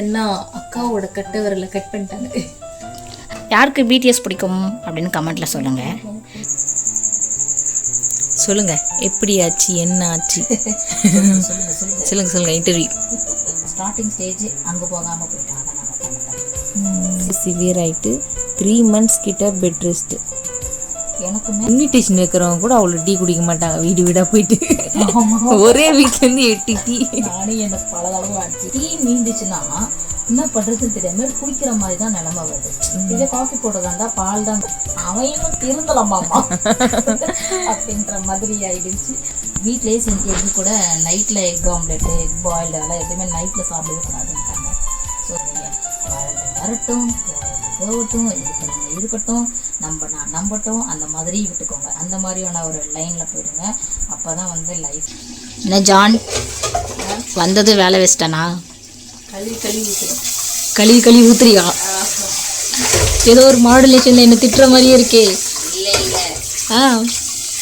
என்ன அக்காவோட கட்டை விரல கட் பண்ணிட்டாங்க. யாருக்கு பிடிஎஸ் பிடிக்கும் அப்படின்னு கமெண்ட்ல சொல்லுங்க. சொல்லுங்க எப்படி ஆச்சு என்ன ஆச்சு? சொல்லுங்க சொல்லுங்க இன்டர்வியூ ஸ்டார்டிங் ஸ்டேஜ் அங்கே போகாமல் போயிட்டாங்க சிவியர் ஆயிட்டு த்ரீ மந்த்ஸ் கிட்ட பெட் ரெஸ்ட் எனக்குமே. இன்விடேஷன் வைக்கிறவங்க கூட அவ்வளோ டீ குடிக்க மாட்டாங்க. வீடு வீடா போயிட்டு. ஒரே வீட்லேருந்து எட்டு டீ. நானே எனக்கு பல தடவை ஆச்சு டீ மீந்துச்சுன்னா என்ன பண்றதுன்னு தெரியாம குடிக்கிற மாதிரி தான் நிலைமை வருது. இதே காஃபி போடுறதா இருந்தா பால் தான். அவையும் திருந்தலாமாமா அப்படின்ற மாதிரி ஆயிடுச்சு. வீட்லயே செஞ்சு எது கூட நைட்ல எக் ஆம்லெட் எக் பாயில் அதெல்லாம் எதுவுமே நைட்ல சாப்பிடவே கூடாதுன்றாங்க ஸோ வரட்டும். போகட்டும் இருக்கணும் இருக்கட்டும் நம்ம நான் நம்பட்டும் அந்த மாதிரி விட்டுக்கோங்க. அந்த மாதிரியான ஒரு லைனில் போயிடுங்க. அப்போ தான் வந்து லைஃப் என்ன ஜான் வந்தது வேலை வச்சிட்டனா கழுவி கழுவி ஊத்துறேன். கழுவி கழுவி ஊத்துறியா? ஏதோ ஒரு மாடுலேஷன் என்ன திட்டுற மாதிரியே இருக்கே. இல்லை இல்லை. ஆ.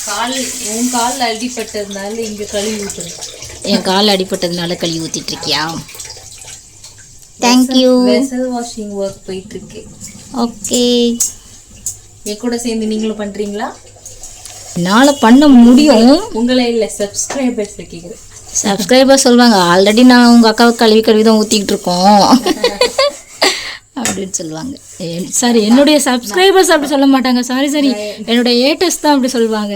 கால் உன் காலில் அடிப்பட்டதுனால இங்கே கழுவி ஊத்துறேன். என் கால் அடிபட்டதுனால கழுவி ஊத்திட்டு இருக்கியா? தேங்க்யூ வெசல் வாஷிங் ஒர்க் போயிட்டு இருக்கு ஓகே என் கூட சேர்ந்து நீங்களும் பண்றீங்களா? என்னால் பண்ண முடியும். உங்களை இல்லை சப்ஸ்கிரைபர்ஸ் கேட்குறேன் சப்ஸ்கிரைபர் சொல்லுவாங்க ஆல்ரெடி நான் உங்கள் அக்காவை கழுவி கழுவி தான் ஊற்றிக்கிட்டு இருக்கோம். அப்படின்னு சொல்லுவாங்க. சாரி என்னுடைய சப்ஸ்கிரைபர்ஸ் அப்படி சொல்ல மாட்டாங்க. சாரி சாரி என்னுடைய ஏட்டர்ஸ் தான் அப்படி சொல்லுவாங்க.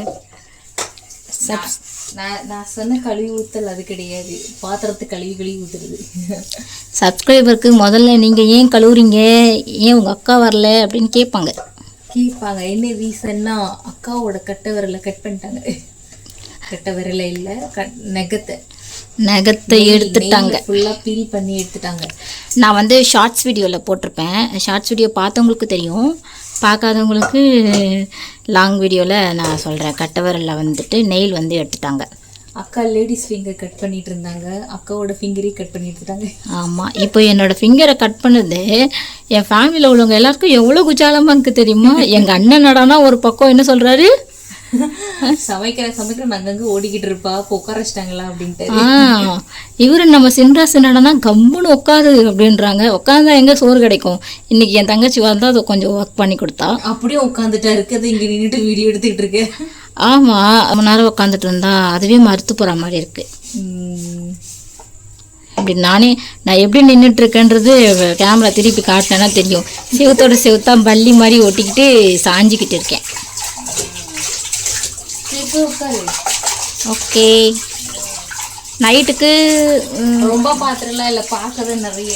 நான் நான் சொன்ன கழுவி ஊத்தல் அது கிடையாது. பாத்திரத்தை கழுவி கழுவி ஊத்துறது. சப்ஸ்கிரைபருக்கு முதல்ல நீங்கள் ஏன் கழுவுறீங்க? ஏன் உங்கள் அக்கா வரல? அப்படின்னு கேட்பாங்க. கேட்பாங்க. என்ன ரீசன்னா அக்காவோட கட்டை விரல கட் பண்ணிட்டாங்க. கட்டை விரல இல்லை கட் நெகத்தை. நகத்தை எடுத்துட்டாங்க. ஃபுல்லாக பீல் பண்ணி எடுத்துட்டாங்க. நான் வந்து ஷார்ட்ஸ் வீடியோவில் போட்டிருப்பேன். ஷார்ட்ஸ் வீடியோ பார்த்தவங்களுக்கு தெரியும். பார்க்காதவங்களுக்கு லாங் வீடியோவில் நான் சொல்கிறேன் கட்டவரில் வந்துட்டு நெயில் வந்து எடுத்துட்டாங்க. அக்கா லேடிஸ் ஃபிங்கர் கட் பண்ணிட்டு இருந்தாங்க. அக்காவோட ஃபிங்கரையும் கட் பண்ணி எடுத்துட்டாங்க ஆமாம் இப்போ என்னோட ஃபிங்கரை கட் பண்ணது. என் ஃபேமிலியில் உள்ளவங்க எல்லாருக்கும் எவ்வளோ குஜாலமாக இருக்குது தெரியுமா? எங்கள் அண்ணன் நடானா ஒரு பக்கம் என்ன சொல்கிறாரு சமைக்கிற சமைக்கிற அங்கங்க ஓடிக்கிட்டு இருப்பா உட்கார வச்சிட்டாங்களா அப்படின்ட்டு. இவரு நம்ம சின்ராசு நடனா கம்முன்னு உட்காரு அப்படின்றாங்க. உட்காந்தா எங்கே சோறு கிடைக்கும்? இன்னைக்கு என் தங்கச்சி வந்தால் அதை கொஞ்சம் ஒர்க் பண்ணி கொடுத்தா. அப்படியே உட்காந்துட்டா இருக்குது இங்க நின்றுட்டு வீடியோ எடுத்துக்கிட்டு இருக்கேன் ஆமாம் ரொம்ப நேரம் உட்காந்துட்டு இருந்தா அதுவே மறுத்து போகிற மாதிரி இருக்கு. உம், இப்படி நானே நான் எப்படி நின்றுட்டு இருக்கேன்றது கேமரா திருப்பி காட்டினேன்னா தெரியும். செவுத்தோட செவுத்தா பள்ளி மாதிரி ஒட்டிக்கிட்டு சாஞ்சிக்கிட்டு இருக்கேன். ஓகே. நைட்டுக்கு ரொம்ப பாத்திரம்லாம் இல்லை பார்க்கறது நிறைய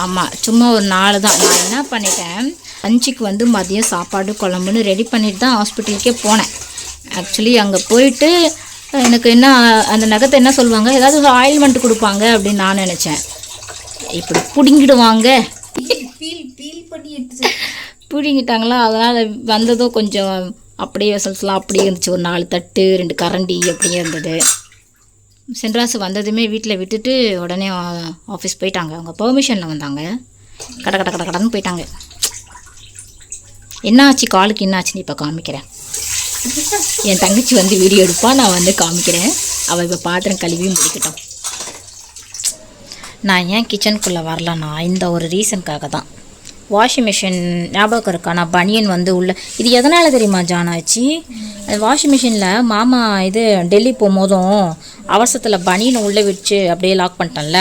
ஆமாம் சும்மா ஒரு நாலு தான். நான் என்ன பண்ணிட்டேன் லஞ்சுக்கு வந்து மதியம் சாப்பாடு குழம்புன்னு ரெடி பண்ணிட்டு தான் ஹாஸ்பிட்டலுக்கே போனேன். ஆக்சுவலி அங்கே போயிட்டு எனக்கு என்ன அந்த நகத்தை என்ன சொல்லுவாங்க? ஏதாவது ஒரு ஆயில்மெண்ட் கொடுப்பாங்க அப்படின்னு நான் நினச்சேன். இப்படி பிடுங்கிடுவாங்க. பிடுங்கிட்டாங்களா? அதனால் வந்ததும் கொஞ்சம் அப்படியே வெசல்ஸ்லாம் அப்படியே இருந்துச்சு. ஒரு நாலு தட்டு ரெண்டு கரண்டி அப்படியே இருந்தது. சென்ட்ராஸ் வந்ததுமே வீட்டில் விட்டுட்டு உடனே ஆஃபீஸ் போயிட்டாங்க. அவங்க பெர்மிஷனில் வந்தாங்க. கட கட கட கடன்னு போயிட்டாங்க. என்னாச்சு? காலுக்கு என்னாச்சுன்னு இப்போ காமிக்கிறேன். என் தங்கச்சி வந்து வீடியோ எடுப்பா நான் வந்து காமிக்கிறேன். அவள் இப்போ பாத்திரம் கழுவியும் முடிக்கட்டும். நான் ஏன் கிச்சனுக்குள்ளே வரலன்னா இந்த ஒரு ரீசனுக்காக தான். வாஷிங் மிஷின் ஞாபகம் இருக்கா? நான் பனியன் வந்து உள்ள இது எதனால் தெரியுமா ஜான் ஆச்சு வாஷிங் மிஷினில் மாமா இது டெல்லி போகும்போதும் அவசரத்தில் பனியனை உள்ளே விட்டு அப்படியே லாக் பண்ணிட்டேன்ல.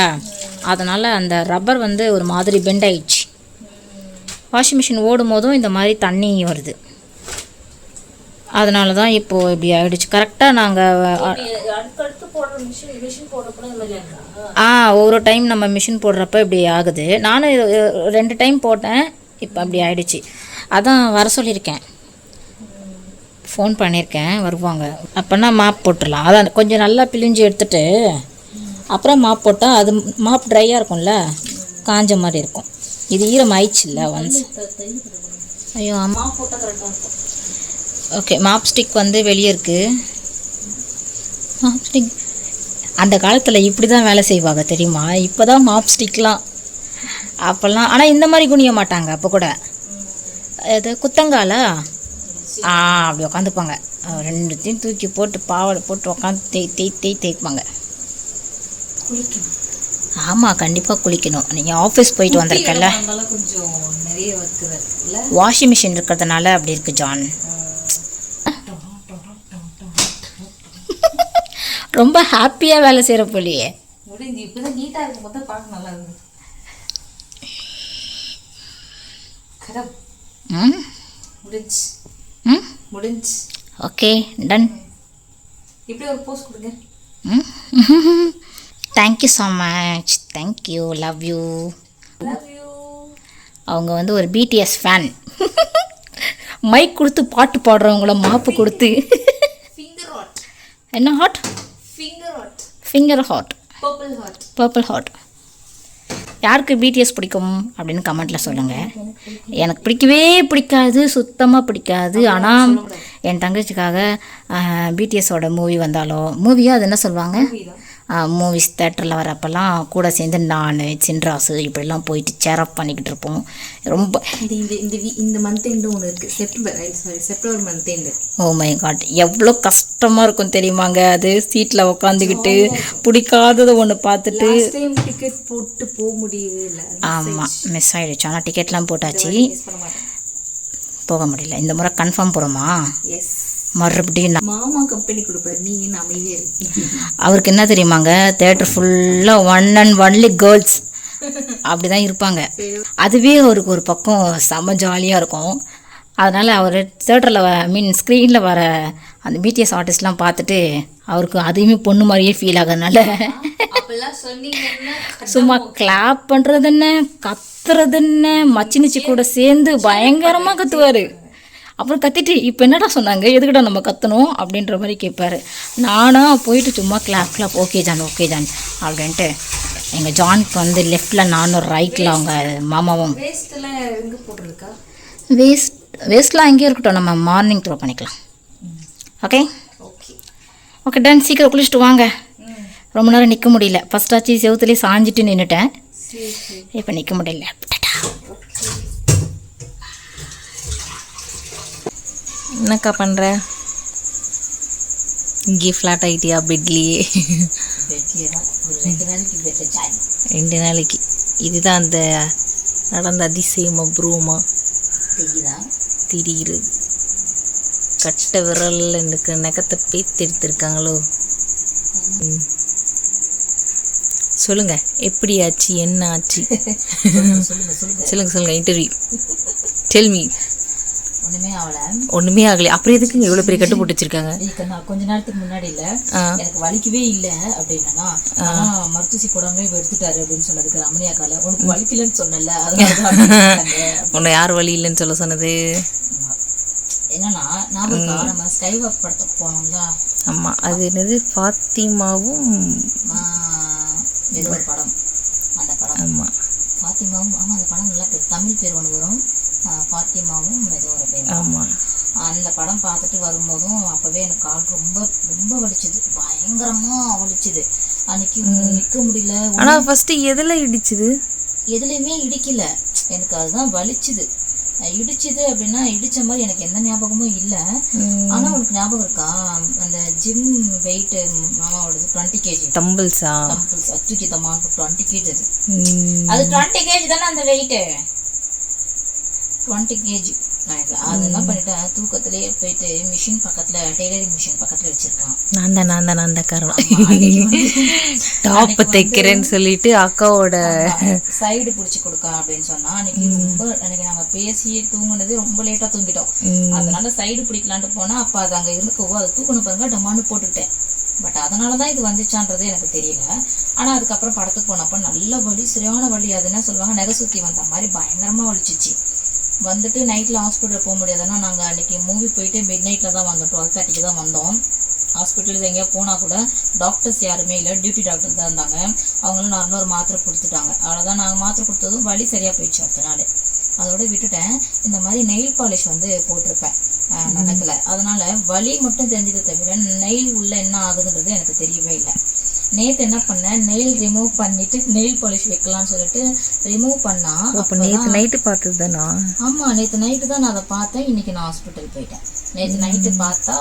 அதனால் அந்த ரப்பர் வந்து ஒரு மாதிரி பெண்ட் ஆயிடுச்சு. வாஷிங் மிஷின் ஓடும் போதும் இந்த மாதிரி தண்ணி வருது. அதனால தான் இப்போது இப்படி ஆயிடுச்சு. கரெக்டாக நாங்கள்? ஆ ஒரு டைம் நம்ம மிஷின் போடுறப்ப இப்படி ஆகுது. நானும் ரெண்டு டைம் போட்டேன். இப்போ அப்படி ஆயிடுச்சு. அதான் வர சொல்லியிருக்கேன். ஃபோன் பண்ணியிருக்கேன். வருவாங்க. அப்போனா மாப் போட்டுடலாம். அதான் கொஞ்சம் நல்லா பிழிஞ்சு எடுத்துட்டு அப்புறம் மாப் போட்டால் அது மாப் ட்ரையாக இருக்கும்ல? காஞ்ச மாதிரி இருக்கும். இது ஈரம் ஆயிடுச்சுல்ல ஒன்ஸ் ஐயோ ஆமாம் ஓகே மாப் ஸ்டிக் வந்து வெளியே இருக்குது மாப் ஸ்டிக் அந்த காலத்தில் இப்படி தான் வேலை செய்வாங்க தெரியுமா? இப்போ தான் மாப் ஸ்டிக்லாம் அப்போல்லாம் ஆனால் இந்த மாதிரி குனிய மாட்டாங்க அப்போ கூட. இது குத்தங்கால? ஆ அப்படி உக்காந்துப்பாங்க. ரெண்டுத்தையும் தூக்கி போட்டு பாவாடை போட்டு உட்காந்து தேய் தேய் தேய் தேய்ப்பாங்க. ஆமாம் கண்டிப்பாக குளிக்கணும். நீங்கள் ஆஃபீஸ் போயிட்டு வந்திருக்கல அதனால கொஞ்சம் நிறைய ஒர்க்கு இருக்குல்ல வாஷிங் மிஷின் இருக்கிறதுனால அப்படி இருக்கு ஜான் ரொம்ப ஹாப்பியாக வேலை செய்கிற போலியே. முடிஞ்சு இப்பதான் நீட்டா இருக்கும் போது பார்க்க நல்லா இருக்கு. கரம் ம்? முடிஞ்சு. ம்? முடிஞ்சு. ஓகே டன் இப்படி ஒரு போஸ்ட் கொடுங்க. ம்? Thank you so much thank you love you love you அவங்க வந்து ஒரு பிடிஎஸ் ஃபேன் மைக் கொடுத்து பாட்டு பாடுறவங்கள மாப்பு கொடுத்து. என்ன hot finger hot finger hot purple hot purple hot யாருக்கு பிடிஎஸ் பிடிக்கும் அப்படின்னு கமெண்ட்டில் சொல்லுங்கள் எனக்கு பிடிக்கவே பிடிக்காது சுத்தமாக பிடிக்காது. ஆனால் என் தங்கச்சிக்காக பிடிஎஸோட மூவி வந்தாலோ மூவியோ அது என்ன சொல்லுவாங்க? மூவிஸ் தேட்டரில் வரப்பெல்லாம் கூட சேர்ந்து நான் சின்ராசு இப்படிலாம் போயிட்டு சேரப் பண்ணிக்கிட்டு இருப்போம். ரொம்ப இந்த இந்த இந்த மந்த் எண்டு ஒன்று இருக்கு. September sorry September month end oh my God எவ்வளோ கஷ்டமாக இருக்கும் தெரியுமாங்க? அது சீட்டில் உட்காந்துக்கிட்டு பிடிக்காததை ஒன்று பார்த்துட்டு. டிக்கெட் போட்டு போக முடியவே இல்லை. ஆமாம் மிஸ் ஆகிடுச்சு ஆனால் டிக்கெட்லாம் போட்டாச்சு. போக முடியல. இந்த முறை கன்ஃபார்ம் போகிறோமா எஸ் மறுபடியும் மாமா கம்பெனி கொடுப்பாரு. நீ அமைதியா அவருக்கு என்ன தெரியுமாங்க? தேட்டர் ஃபுல்லாக ஒன் அண்ட் ஒன்லி கேர்ள்ஸ் அப்படி தான் இருப்பாங்க. அதுவே அவருக்கு ஒரு பக்கம் செம ஜாலியாக இருக்கும். அதனால் அவர் தேட்டரில் மீன் ஸ்க்ரீனில் வர அந்த பிடிஎஸ் ஆர்டிஸ்ட்லாம் பார்த்துட்டு அவருக்கு அதையுமே பொண்ணு மாதிரியே ஃபீல் ஆகுறதுனால சும்மா கிளாப் பண்ணுறது என்ன கத்துறது என்ன மச்சினிச்சி கூட சேர்ந்து பயங்கரமாக கத்துவார். அப்புறம் கத்திட்டு இப்போ என்னடா சொன்னாங்க? எதுக்குடா நம்ம கத்தணும்? அப்படின்ற மாதிரி கேட்பாரு நானா போயிட்டு சும்மா clap clap okay John okay John அப்படின்ட்டு எங்கள் ஜானுக்கு வந்து லெஃப்டில் நானும் ரைட்டில் அவங்க மாமாவும். வேஸ்ட் வேஸ்ட்லாம் அங்கேயே இருக்கட்டும். நம்ம மார்னிங் த்ரோ பண்ணிக்கலாம். ஓகே ஓகே டன் சீக்கிரம் குளிச்சுட்டு வாங்க. ரொம்ப நேரம் நிற்க முடியல. ஃபஸ்ட் ஆச்சு செவுத்துலேயே சாஞ்சிட்டு நின்றுட்டேன் இப்போ நிற்க முடியல. என்னக்கா பண்ணுற இங்கே ஃப்ளாட் ஆகிட்டியா பெட்லேயே ரெண்டு நாளைக்கு. இதுதான் அந்த நடந்த அதிசயம் அப்ரூவமா தெரியுதா? திடீர் கட்ட விரலில் எனக்கு நகத்தை பேத்து எடுத்திருக்காங்களோ? ம். சொல்லுங்க எப்படி ஆச்சு என்ன ஆச்சு? சொல்லுங்க சொல்லுங்க சொல்லுங்க. சொல்லுங்க இன்டர்வியூ டெல் மீ ஒண்ணுமே ஆகல. ஒன்றுமே ஆகலை. அப்புறம் எதுக்குங்க இவ்வளோ பெரிய கட்டு போட்டு வச்சிருக்காங்க? நான் கொஞ்ச நேரத்துக்கு முன்னாடி இல்ல. எனக்கு வலிக்கவே இல்ல அப்படின்னா மருத்துவசி போடாமலே எடுத்துட்டாரு அப்படின்னு சொன்னதுக்கு ரமணியா கால உனக்கு வலிக்கலன்னு சொன்னல. உன்னை யார் வழி இல்லைன்னு சொல்ல சொன்னது? என்னன்னா ஞாபகம் நம்ம ஸ்கை வாக் படத்துக்கு போனோம்ல. ஆமாம் அது என்னது? ஃபாத்திமாவும் ஏதோ ஒரு படம். அந்த படம். ஆமாம் ஃபாத்திமாவும் ஆமா அந்த படம் நல்லா தமிழ் பேர் ஒன்று வரும். ஆஹ், ஃபாத்திமாவும் ஏதோ ஒரு பேர். ஆமாம் அந்த படம் பார்த்துட்டு வரும்போதும் அப்பவே எனக்கு கால் ரொம்ப ரொம்ப வலிச்சுது. பயங்கரமா வலிச்சுது. அன்னைக்கு நிக்க முடியல. ஆனால் ஃபஸ்ட்டு எதில் இடிச்சுது? எதுலையுமே இடிக்கல. எனக்கு அதுதான் வலிச்சுது. இடிச்சுது அப்படின்னா இடிச்ச மாதிரி எனக்கு எந்த ஞாபகமும் இல்ல. ஆனா உனக்கு ஞாபகம் இருக்கா? அந்த ஜிம் வெயிட் மாமாவோடது டுவெண்ட்டி கேஜி டம்பிள்ஸா டம்பிள்ஸ் அச்சுக்கு தம்மான் டுவெண்ட்டி கேஜி அது. அது டுவெண்ட்டி கேஜி தானே அந்த வெயிட் டுவெண்ட்டி கேஜி அது என்ன பண்ணிட்டேன் தூக்கத்திலேயே போயிட்டு மிஷின் பக்கத்துல டெய்லரிங் மிஷின் பக்கத்துல வச்சிருக்கான். நான் தான் நான் தான் நான் தான் காரணம் டாப்பு தைக்கிறேன்னு சொல்லிட்டு அக்காவோட சைடு பிடிச்சி கொடுக்க அப்படின்னு சொன்னா அன்னைக்கு ரொம்ப அன்னைக்கு நாங்க பேசி தூங்குனது ரொம்ப லேட்டா தூங்கிட்டோம். அதனால சைடு பிடிக்கலான்ட்டு போனா அப்ப அது அங்க இருக்கவோ அது தூக்கணும் பாருங்க டமான்னு போட்டுக்கிட்டேன் பட் அதனாலதான் இது வந்துச்சான்றது எனக்கு தெரியல. ஆனா அதுக்கப்புறம் படத்துக்கு போனப்ப நல்ல வலி சரியான வலி. அது என்ன சொல்லுவாங்க நெகை சுத்தி வந்த மாதிரி பயங்கரமா வலிச்சிச்சு. வந்துட்டு நைட்டில் ஹாஸ்பிட்டல் போக முடியாதுன்னா நாங்கள் அன்னைக்கு மூவி போயிட்டு மிட் நைட்டில் தான் வந்தோம். டுவெல் தேர்ட்டிக்கு தான் வந்தோம். ஹாஸ்பிட்டலுக்கு எங்கேயா போனால் கூட டாக்டர்ஸ் யாருமே இல்லை. டியூட்டி டாக்டர் தான் இருந்தாங்க. அவங்களும் நார்மலாக ஒரு மாத்திரை கொடுத்துட்டாங்க. அவ்வளோதான் நாங்கள் மாத்திரை கொடுத்ததும் வலி சரியாக போயிடுச்சு அடுத்த நாள். அதோட விட்டுட்டேன். இந்த மாதிரி நெயில் பாலிஷ் வந்து போட்டிருப்பேன். நடக்கலை. அதனால் வலி மட்டும் தெரிஞ்சதை தவிர நெயில் உள்ள என்ன ஆகுதுன்றது எனக்கு தெரியவே இல்லை. நேத்து என்ன பண்ணேன் நெயில் ரிமூவ் பண்ணிட்டு நெயில் பாலிஷ் வைக்கலாம்னு சொல்லிட்டு ரிமூவ் பண்ணா அப்போ நேற்று நைட்டு பார்த்தது தானா? ஆமா நேத்து நைட்டு தான் நான் அதை பார்த்தேன். இன்னைக்கு நான் ஹாஸ்பிட்டல் போயிட்டேன். நேத்து நைட்டு பார்த்தா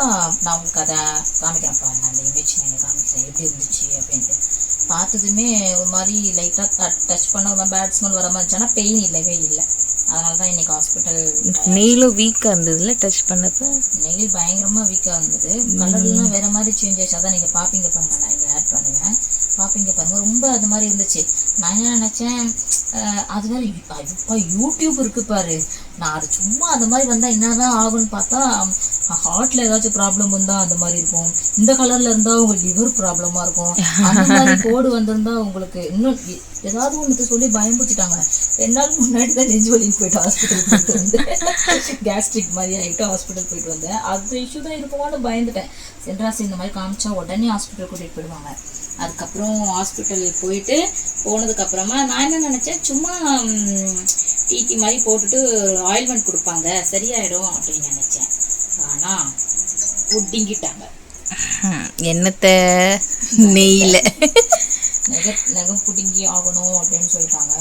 நான் உங்களுக்கு அதை காமிக்கிறேன். பாருங்க அந்த இமேஜ் நீங்கள் காமிக்கிறேன். எப்படி இருந்துச்சு அப்படின்ட்டு. பார்த்ததுமே ஒரு மாதிரி லைட்டாக டச் பண்ண ஒரு பேட் ஸ்மெல் வர மாதிரி இருந்துச்சு. ஆனால் பெயின் இல்லவே இல்லை. அதனால தான் இன்னைக்கு ஹாஸ்பிட்டல் நெயிலும் வீக்காக இருந்ததுல டச் பண்ணப்ப? நெயில் பயங்கரமாக வீக்காக இருந்தது. கலர்லாம் வேற மாதிரி சேஞ்ச் ஆச்சு அதான் நீங்கள் பார்ப்பீங்க பாருங்க நான் இங்கே ஆட் பண்ணுவேன். பார்ப்பீங்க பாருங்க ரொம்ப அது மாதிரி இருந்துச்சு. நான் என்ன நினச்சேன்? அது வேற இப்போ யூடியூப் இருக்கு பாரு. நான் அது சும்மா அந்த மாதிரி வந்தால் என்னதான் ஆகும்னு பார்த்தா ஹார்ட்ல ஏதாச்சும் ப்ராப்ளம் வந்தா அந்த மாதிரி இருக்கும். இந்த கலர்ல இருந்தா உங்க லிவர் ப்ராப்ளமா இருக்கும். அந்த மாதிரி கோடு வந்திருந்தா உங்களுக்கு இன்னும் ஏதாவது ஒன்று சொல்லி பயமுறுத்திட்டாங்க ரெண்டு நாள் முன்னாடி தான் நெஞ்சு வலிக்கு போயிட்டு ஹாஸ்பிட்டல் போயிட்டு வந்தேன். கேஸ்ட்ரிக் மாதிரி ஆகிட்டு ஹாஸ்பிட்டல் போயிட்டு வந்தேன். அது இஷ்யூ தான் இருக்குமான்னு பயந்துட்டேன். சென்ட்ராசி இந்த மாதிரி காமிச்சா உடனே ஹாஸ்பிட்டல் கூட்டிகிட்டு போயிடுவாங்க. அதுக்கப்புறம் ஹாஸ்பிட்டல் போயிட்டு போனதுக்கு அப்புறமா நான் என்ன நினச்சேன் சும்மா டீட்டி மாதிரி போட்டுட்டு ஆயில்மெண்ட் கொடுப்பாங்க சரியாயிடும் அப்படின்னு நினச்சேன். ஆனால் புட்டிங்கிட்டாங்க என்னத்தை நெய்யில். நெக நெகம் பிடுங்கி ஆகணும் அப்படின்னு சொல்லிட்டாங்க.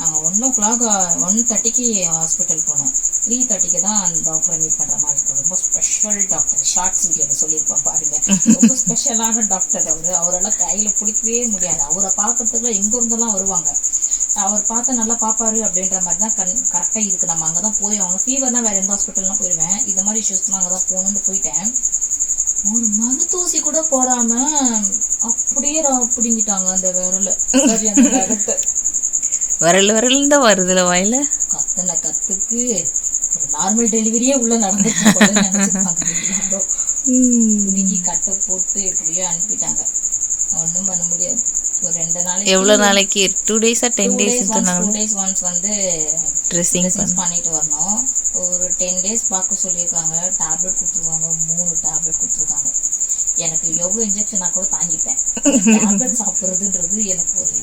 நாங்கள் ஒன் ஓ கிளாக் ஒன் தேர்ட்டிக்கு ஹாஸ்பிட்டல் போனோம். த்ரீ தேர்ட்டிக்கு தான் அந்த டாக்டரை மீட் பண்ணுற மாதிரி இருக்கும். ரொம்ப ஸ்பெஷல் டாக்டர் ஷார்ட்ஸ் வீடியோவில் சொல்லியிருப்போம் பாருங்க. ரொம்ப ஸ்பெஷலான டாக்டர் அவர். அவரெல்லாம் கையில் பிடிக்கவே முடியாது. அவரை பார்க்கறதுக்குள்ள எங்கே இருந்தெல்லாம் வருவாங்க. அவர் பார்த்தா நல்லா பார்ப்பாரு அப்படின்ற மாதிரி தான் கண் கரெக்டாக இருக்குது நம்ம அங்கே தான் போய் அவங்க ஃபீவர்னால் வேறு எந்த ஹாஸ்பிட்டல்லாம் போயிடுவேன் இந்த மாதிரி இஷ்யூஸ்லாம் அங்கே தான் போகணுன்னு போயிட்டேன். ஒரு மருத்தூசி கூட போடாம அப்படியே பிடுங்கிட்டாங்க அந்த விரல. விரல் விரல் தான் வருதுல வாயில? கத்துன கத்துக்கு. ஒரு நார்மல் டெலிவரியே உள்ள எல்லாரும். பிடுங்கி கட்டை போட்டு எப்படியோ அனுப்பிட்டாங்க. ஒன்றும் பண்ண முடியாது. ஒரு ரெண்டு நாளைக்கு எவ்வளோ நாளைக்கு? டூ டேஸா டென் டேஸ் சொன்னாங்க. டூ டேஸ் ஒன்ஸ் வந்து ட்ரெஸ்ஸிங் பண்ணிட்டு வரணும். ஒரு டென் டேஸ் பார்க்க சொல்லியிருக்காங்க. டேப்லெட் கொடுத்துருக்காங்க. மூணு டேப்லெட் கொடுத்துருக்காங்க. எனக்கு எவ்வளோ இன்ஜெக்ஷனா கூட தாங்கிப்பேன். டேப்லெட் சாப்பிட்றதுன்றது எனக்கு ஒரு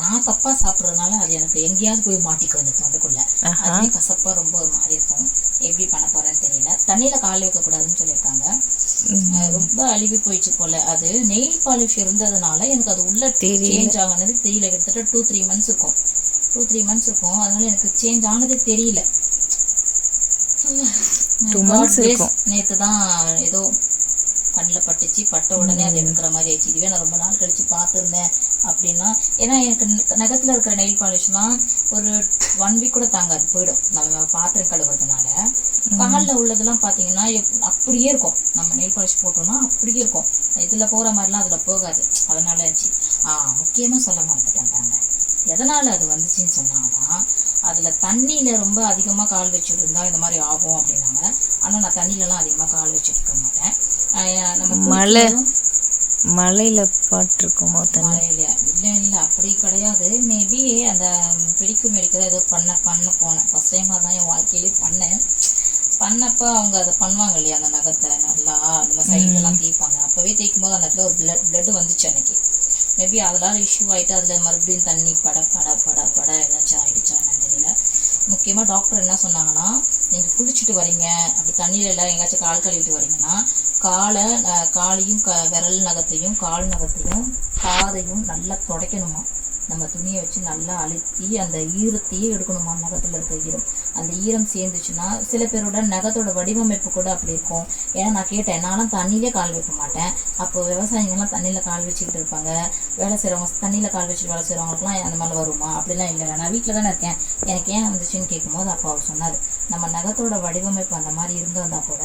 நான் தப்பா சாப்பிட்றதுனால அது எனக்கு எங்கேயாவது போய் மாட்டிக்கும் இந்த தொண்டைக்குள்ள. அதுவே கசப்பா ரொம்ப ஒரு மாதிரி இருக்கும். எப்படி பண்ண போறேன்னு தெரியல. தண்ணியில கால் வைக்க கூடாதுன்னு சொல்லியிருக்காங்க. ரொம்ப அழுகி போயிடுச்சு போல. அது நெயில் பாலிஷ் இருந்ததுனால எனக்கு அது உள்ள சேஞ்ச் ஆகுனது தெரியல. கிட்டத்தட்ட டூ த்ரீ மந்த்ஸ் இருக்கும். டூ த்ரீ மந்த்ஸ் இருக்கும். அதனால எனக்கு சேஞ்ச் ஆனதே தெரியல. நேற்று தான் ஏதோ கண்ணில் பட்டுச்சு பட்ட உடனே அதை எடுக்கிற மாதிரி ஆயிடுச்சு. இதுவே நான் ரொம்ப நாள் கழிச்சு பார்த்துருந்தேன் அப்படின்னா ஏன்னா எனக்கு நகத்துல இருக்கிற நெயில் பாலிஷ்லாம் ஒரு ஒன் வீக் கூட தாங்காது போயிடும். நம்ம பாத்திரம் கழுவுறதுனால. காலில் உள்ளதெல்லாம் பார்த்தீங்கன்னா அப்படியே இருக்கும். நம்ம நெயில் பாலிஷ் போட்டோம்னா அப்படியே இருக்கும். இதில் போகிற மாதிரிலாம் அதில் போகாது. அதனால ஆச்சு ஆ முக்கியமாக சொல்ல மறந்துட்டேன் பாருங்க. எதனால் அது வந்துச்சுன்னு சொன்னாங்கன்னா அதில் தண்ணியில் ரொம்ப அதிகமாக கால் வச்சுட்டு இருந்தா இந்த மாதிரி ஆகும் அப்படின்னாங்க. ஆனால் நான் தண்ணியிலலாம் அதிகமாக கால் வச்சுட்டு இருக்க மாட்டேன். மழை மலையில பாட்டிருக்குமோ தண்ணி மழையில. இல்லை இல்லை அப்படி கிடையாது. மேபி அந்த பிடிக்கும் மெடிக்கிற ஏதோ பண்ண பண்ண போனேன். ஃபர்ஸ்ட் டைம் தான் என் வாழ்க்கையிலே பண்ணேன். பண்ணப்போ அவங்க அதை பண்ணுவாங்க இல்லையா அந்த நகத்தை நல்லா அந்த சைட்லலாம் தேய்ப்பாங்க அப்போவே தேய்க்கும் போது அந்த இடத்துல ஒரு பிளட் பிளட் வந்துச்சு அன்னைக்கு. மேபி அதெல்லாம் இஷ்யூ ஆயிட்டு அதில் மறுபடியும் தண்ணி பட பட பட பட ஏதாச்சும் ஆயிடுச்சா என்னன்னு தெரியல. முக்கியமாக டாக்டர் என்ன சொன்னாங்கன்னா நீங்கள் குளிச்சுட்டு வரீங்க. அப்படி தண்ணியில் எல்லாம் எங்கேயாச்சும் கால் கழுவிட்டு வரீங்கன்னா காலை காலையும் க விரல் நகத்தையும் கால் நகத்தையும் காதையும் நல்லா துடைக்கணுமா? நம்ம துணியை வச்சு நல்லா அழுத்தி அந்த ஈரத்தையே எடுக்கணுமா? நகத்தில் இருக்க ஈரம். அந்த ஈரம் சேர்ந்துச்சுன்னா சில பேரோட நகத்தோட வடிவமைப்பு கூட அப்படி இருக்கும். ஏன்னா நான் கேட்டேன் நானும் தண்ணியிலே கால் வைக்க மாட்டேன். அப்போ விவசாயிங்கெல்லாம் தண்ணியில் கால் வச்சுக்கிட்டு இருப்பாங்க. வேலை செய்கிறவங்க தண்ணியில் கால் வச்சு வேலை செய்கிறவங்களுக்குலாம் அந்த மாதிரி வருமா? அப்படிலாம் இல்லை. நான் வீட்டில் தானே இருக்கேன். எனக்கு ஏன் வந்துச்சுன்னு கேட்கும்போது அப்போ அவர் சொன்னார் நம்ம நகத்தோட வடிவமைப்பு அந்த மாதிரி இருந்திருந்தா கூட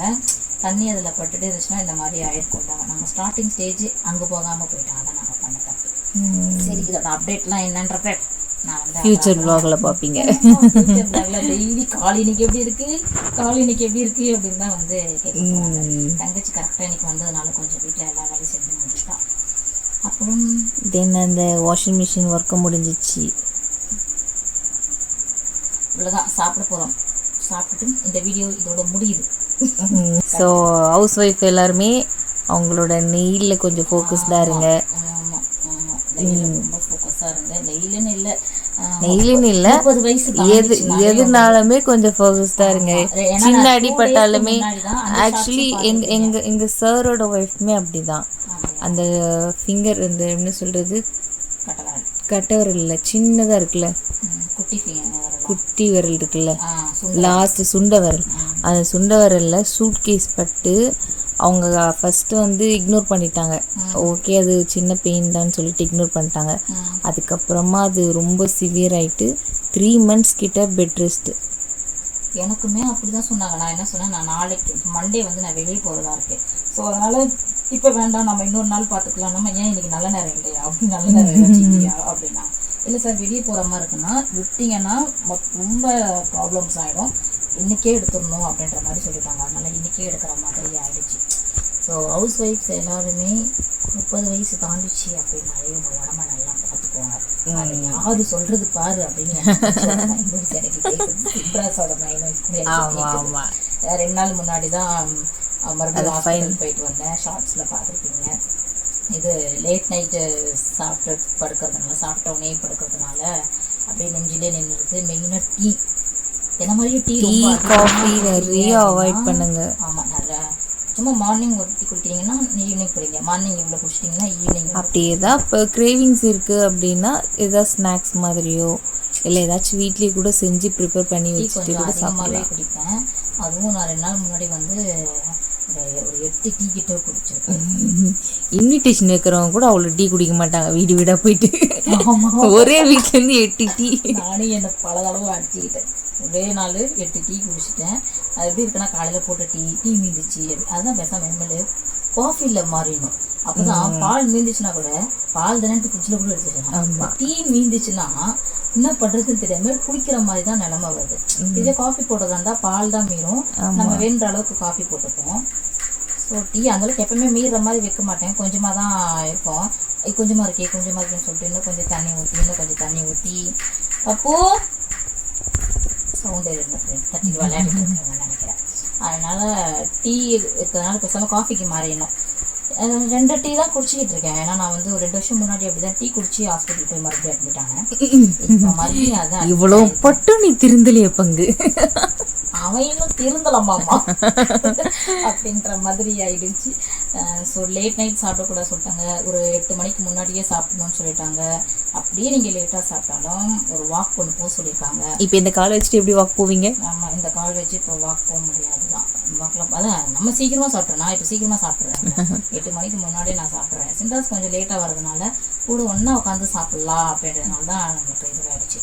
தண்ணி அதில் பட்டுட்டு இருந்துச்சுன்னா இந்த மாதிரி ஆயிருக்கும் நம்ம ஸ்டார்டிங் ஸ்டேஜ் அங்கே போகாமல் போயிட்டோம் அதை நாங்கள் பண்ணோம் சரி இதோட அப்டேட்லாம் என்னன்றத ஃபியூச்சர் vlogல பார்ப்பீங்க. டெய்லி கால் இன்னைக்கு எப்படி இருக்கு? கால் இன்னைக்கு எப்படி இருக்கு அப்படின்னு தான் வந்து தங்கச்சி கரெக்டாக இன்னைக்கு வந்ததுனால கொஞ்சம் வீட்டில் எல்லா வேலையும் செஞ்சு முடிச்சிட்டா. அப்புறம் தென் அந்த வாஷிங் மிஷின் ஒர்க்கு முடிஞ்சிச்சு. இவ்வளோதான் சாப்பிட போகிறோம் சாப்பிட்டுட்டு இந்த வீடியோ இதோட முடியுது. ஸோ ஹவுஸ் ஒய்ஃப் எல்லாருமே அவங்களோட நெய்யில் கொஞ்சம் ஃபோக்கஸ்டாக இருங்க. நெய்யில் ரொம்ப ஃபோக்கஸாக இருந்தேன். நெய்யிலன்னு இல்லை. நெய்லுன்னு இல்லை. முப்பது வயசு எது எதுனாலுமே கொஞ்சம் ஃபோக்கஸ்டாக இருங்க. சின்ன அடிப்பட்டாலுமே ஆக்சுவலி எங்க எங்க எங்க சாரோட ஒய்ஃப்மே அப்படிதான். அந்த ஃபிங்கர் இந்த என்ன சொல்றது? கட்டவரல். கட்டை விரல் இல்லை சின்னதாக இருக்குல்ல குட்டி வரல. இருக்குல்ல. லாஸ்ட் சுண்ட விரல் அந்த சுண்ட விரல்ல சூட் கேஸ் பட்டு அவங்க ஃபஸ்ட்டு வந்து இக்னோர் பண்ணிட்டாங்க. ஓகே அது சின்ன பெயின் தான் சொல்லிட்டு இக்னோர் பண்ணிட்டாங்க. அதுக்கப்புறமா அது ரொம்ப சிவியர் ஆயிட்டு த்ரீ மந்த்ஸ் கிட்ட பெட் ரெஸ்ட்டு எனக்குமே அப்படிதான் சொன்னாங்க. நான் என்ன சொன்னேன்? நான் நாளைக்கு மண்டே வந்து நான் வெளியே போகிறதா இருக்கேன். ஸோ அதனால இப்போ வேண்டாம் நம்ம இன்னொரு நாள் பார்த்துக்கலாம். நம்ம ஏன் இன்னைக்கு நல்ல நேரம் இல்லையா? அப்படி நல்ல நேரம் வச்சுக்கியா அப்படின்னா. இல்லை சார் வெளியே போகிற மாதிரி இருக்குன்னா விட்டீங்கன்னா ரொம்ப ப்ராப்ளம்ஸ் ஆகிடும் இன்றைக்கே எடுத்துடணும் அப்படின்ற மாதிரி சொல்லிட்டாங்க. அதனால இன்றைக்கே எடுக்கிற மாதிரி ஆயிடுச்சு. ஸோ ஹவுஸ் ஒய்ஃப்ஸ் எல்லாருமே முப்பது வயசு தாண்டிச்சு அப்படின்னாலே உங்க உடம்ப நல்லா பார்த்துக்கோங்க அது யாரு சொல்றது பாரு அப்படின்னு எனக்கு ஆமாம் ரெண்டு நாள் முன்னாடி தான் மறுபடியும் ஹாஸ்பிட்டல் போயிட்டு வந்தேன். ஷார்ட்ஸில் பார்த்துருக்கீங்க இது லேட் நைட்டு சாப்பிட்டு படுக்கிறதுனால சாப்பிட்ட உடனே படுக்கிறதுனால அப்படியே நெஞ்சிலே நின்றுது. மெயினாக டீ. என்ன மாதிரியே டீ டீ காஃபி நிறைய அவாய்ட் பண்ணுங்க. ஆமாம் நிறைய சும்மா மார்னிங் ஒரு டீ குடிக்கிறீங்கன்னா ஈவினிங் குடிங்க. மார்னிங் இவ்வளோ குடிச்சிட்டிங்கன்னா ஈவினிங் அப்படியே தான் இப்போ கிரேவிங்ஸ் இருக்குது அப்படின்னா ஏதாவது ஸ்நாக்ஸ் மாதிரியோ இல்லை ஏதாச்சும் வீட்லேயே கூட செஞ்சு ப்ரிப்பேர் பண்ணி வச்சுட்டு கூட சாப்பிடலாம். குடிப்பேன். அதுவும் நான் ரெண்டு நாள் முன்னாடி வந்து ஒரு எட்டு டீ கிட்ட குடிச்சிருக்கேன் இன்விடேஷன் வைக்கிறவங்க கூட அவ்வளோ டீ குடிக்க மாட்டாங்க. வீடு வீடாக போயிட்டு. ஒரே வீட்லேருந்து எட்டு டீ. நானும் என்னை பல தடவை அடிச்சுக்கிட்டேன். ஒரே நாள் எட்டு டீ குடிச்சிட்டேன். அது எப்படி இருக்குன்னா காலையில் போட்ட டீ டீ மீந்துச்சு அதுதான் பேசாம எம்எல்ஏ. காஃபியில் மாறிடணும். அப்பதான் பால் மீந்துச்சுன்னா கூட பால் தானே ஃப்ரிட்ஜில் கூட எடுத்துக்கலாம் டீ மீந்துச்சுன்னா என்ன பண்றதுன்னு தெரியாம குடிக்கிற மாதிரி தான் நிலைமை வருது. இதே காஃபி போடுறதா இருந்தா பால் தான் மீறும். நம்ம வேணுற அளவுக்கு காஃபி போட்டுப்போம். ஸோ டீ அந்த அளவுக்கு எப்பவுமே மீறுற மாதிரி வைக்க மாட்டேன். கொஞ்சமாக தான் இருக்கும். ஐ, கொஞ்சமா இருக்கே கொஞ்சமா இருக்கேன்னு சொல்லிட்டு இன்னும் கொஞ்சம் தண்ணி ஊற்றி இன்னும் கொஞ்சம் தண்ணி ஊற்றி அப்போ சவுண்டு தட்டி விளையாடிட்டு நினைக்கிறேன் அதனால டீ இருக்கிறதுனால பேசாமல் காஃபிக்கு மாறிடணும். ரெண்டு டீ தான் குடிச்சிக்கிட்டு இருக்கேன். ஏன்னா நான் வந்து ஒரு ரெண்டு வருஷம் முன்னாடி அப்படிதான் டீ குடிச்சு ஹாஸ்பிட்டல் போய் மறுபடியும் அட்மிட் ஆனேன் இப்போ மறுபடியும் அதான் இவ்வளோ பட்டும் நீ திருந்தலையே பங்கு. அவன் இன்னும் திருந்தலாமாம்மா அப்படின்ற மாதிரி ஆயிடுச்சு. ஸோ லேட் நைட் சாப்பிடக்கூடாது சொல்லிட்டாங்க. ஒரு எட்டு மணிக்கு முன்னாடியே சாப்பிடணும்னு சொல்லிட்டாங்க. அப்படியே நீங்கள் லேட்டாக சாப்பிட்டாலும் ஒரு வாக் பண்ண போக சொல்லியிருக்காங்க. இப்போ இந்த காலை வச்சுட்டு எப்படி வாக் போவீங்க? ஆமாம் இந்த கால் வச்சு இப்போ வாக் போக முடியாது தான் வாக்லாம் அதான் நம்ம சீக்கிரமாக சாப்பிட்றேன். நான் இப்போ சீக்கிரமாக சாப்பிட்றேன். எட்டு மணிக்கு முன்னாடியே நான் சாப்பிட்றேன். சிந்தாஸ் கொஞ்சம் லேட்டாக வரதுனால கூட ஒன்றா உட்காந்து சாப்பிட்லாம் அப்படின்றதுனால தான் நமக்கு இதுவாகிடுச்சு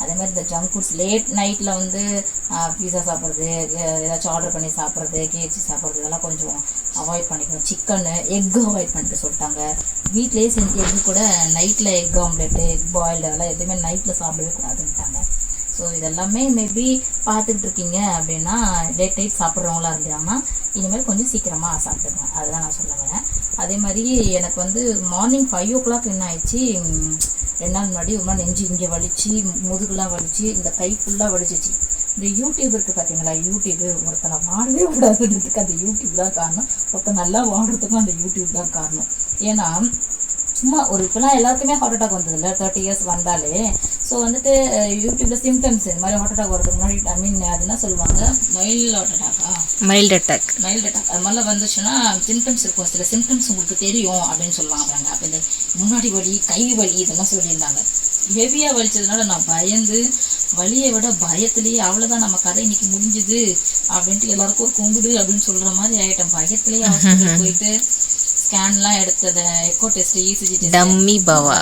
அதே மாதிரி இந்த ஜங்க் ஃபுட்ஸ் லேட் நைட்டில் வந்து பீஸா சாப்பிட்றது ஏதாச்சும் ஆர்டர் பண்ணி சாப்பிட்றது கேஎஃப்சி சாப்பிட்றது இதெல்லாம் கொஞ்சம் அவாய்ட் பண்ணிக்கணும். சிக்கனு எக்கு அவாய்ட் பண்ணிட்டு சொல்லிட்டாங்க. வீட்டிலேயே செஞ்சு எக்கு கூட நைட்டில் எக் ஆம்லெட்டு எக் பாயில்டு அதெல்லாம் எதுவுமே நைட்டில் சாப்பிடவே கூடாதுன்ட்டாங்க. ஸோ இதெல்லாமே மேபி பார்த்துட்டு இருக்கீங்க அப்படின்னா லேட் நைட் சாப்பிட்றவங்களா இருந்தாங்கன்னா இனிமேல் கொஞ்சம் சீக்கிரமாக சாப்பிட்டுங்க அதுதான் நான் சொல்ல வரேன். அதே மாதிரி எனக்கு வந்து மார்னிங் ஃபைவ் ஓ கிளாக் என்ன ஆயிடுச்சு? ரெண்டு நாள் முன்னாடி ஒரு நெஞ்சு இங்கே வலிச்சு முதுகுலாம் வலிச்சு இந்த கை ஃபுல்லாக வலிச்சிச்சு. இந்த யூடியூப் இருக்குது பார்த்தீங்களா யூடியூப் ஒருத்தனை வாழவே விடாதுன்றதுக்கு அந்த யூடியூப் தான் காரணம். ஒருத்தன் நல்லா வாடுறதுக்கும் அந்த யூடியூப் தான் காரணம். ஏன்னா சும்மா ஒரு இப்போலாம் எல்லாருக்குமே ஹார்ட் அட்டாக் வந்ததில்ல. தேர்ட்டி இயர்ஸ் வந்தாலே. ஸோ வந்துட்டு யூடியூப்ல சிம்டம்ஸ் இந்த மாதிரி ஹார்ட் அட்டாக் வரதுக்கு முன்னாடி ஐ மீன் அது என்ன சொல்லுவாங்க மைல்ட் ஹார்ட் அட்டாக்கா மைல்ட் அட்டாக் மைல்ட் அட்டாக் அது மாதிரிலாம் வந்துச்சுன்னா சிம்டம்ஸ் இருக்கும். சில சிம்டம்ஸ் உங்களுக்கு தெரியும் அப்படின்னு சொல்லுவாங்க பாருங்க. அப்போ இந்த முன்னாடி வலி கை வலி இதெல்லாம் சொல்லியிருந்தாங்க. ஹெவியாக வலிச்சதுனால நான் பயந்து வலியை விட பயத்திலேயே அவ்வளோதான் நம்ம கதை இன்னைக்கு முடிஞ்சுது. அப்படின்ட்டு எல்லாருக்கும் ஒரு கும்பிடு அப்படின்னு சொல்கிற மாதிரி ஆகிட்டேன் பயத்திலேயே ஹாஸ்பிட்டல் போயிட்டு ஸ்கேன்லாம் எடுத்தது echo test ECG test dummy பவா.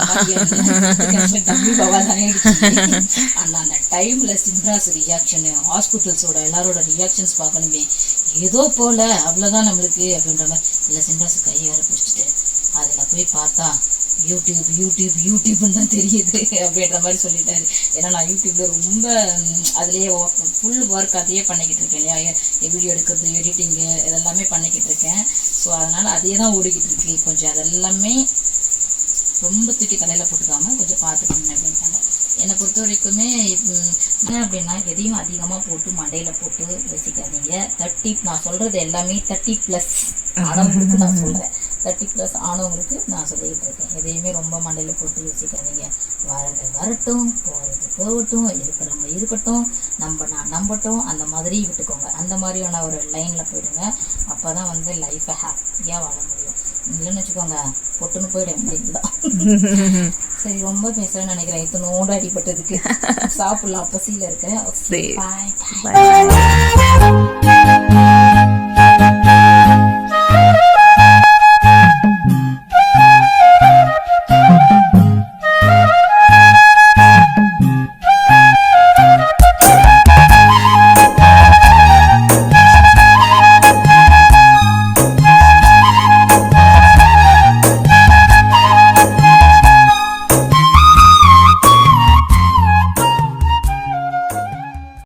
டம்மி பாபா தானே இருந்துச்சு. ஆனா அந்த டைம்ல சிம்ராஸ் ரியாக்ஷன் ஹாஸ்பிட்டல்ஸோட எல்லாரோட ரியாக்ஷன்ஸ் பார்க்கணுமே. ஏதோ போல அவ்வளவுதான் நம்மளுக்கு அப்படின்ற மாதிரி. இல்ல சிம்ராஸ் கையை வேற பிடிச்சிட்டு அதுல போய் பார்த்தா யூடியூப் யூடியூப் யூடியூப்னு தான் தெரியுது அப்படின்ற மாதிரி சொல்லிட்டாரு. ஏன்னா நான் யூடியூப்ல ரொம்ப அதுலயே ஃபுல் ஒர்க் அதையே பண்ணிக்கிட்டு இருக்கேன் இல்லையா? வீடியோ எடுக்கிறது எடிட்டிங்கு இதெல்லாமே பண்ணிக்கிட்டு இருக்கேன். ஸோ அதனால அதே தான் ஓடிக்கிட்டு இருக்கு. கொஞ்சம் அதெல்லாமே ரொம்ப தூக்கி தலையில போட்டுக்காம கொஞ்சம் பார்த்துக்கணும் அப்படின்ட்டாங்க. என்னை பொறுத்த வரைக்குமே என்ன அப்படின்னா எதையும் அதிகமாக போட்டு மண்டையில போட்டு யோசிக்காதீங்க தேர்ட்டி நான் சொல்றது எல்லாமே தேர்ட்டி ப்ளஸ் ஆனவங்களுக்கு நான் சொல்றேன். தேர்ட்டி ப்ளஸ் ஆனவங்களுக்கு நான் சொல்லிட்டு இருக்கேன். எதையுமே ரொம்ப மண்டையில போட்டு யோசிக்காதீங்க. வரது வரட்டும் போகிறது போகட்டும் இருக்கிறவங்க இருக்கட்டும் நம்ம நான் நம்பட்டும் அந்த மாதிரி விட்டுக்கோங்க. அந்த மாதிரியான ஒரு லைனில் போயிடுங்க. அப்போ தான் வந்து லைஃப்பை ஹாப்பியாக வாழ முடியும். இல்லைன்னு வச்சுக்கோங்க பொட்டுன்னு போயிடும் தான் சரி ரொம்ப பேசுறேன்னு நினைக்கிறேன். இத்தனோடு அடிபட்டதுக்கு. சாப்பிடலாம். பசியில் இருக்கேன். சரி. பாய் Bye.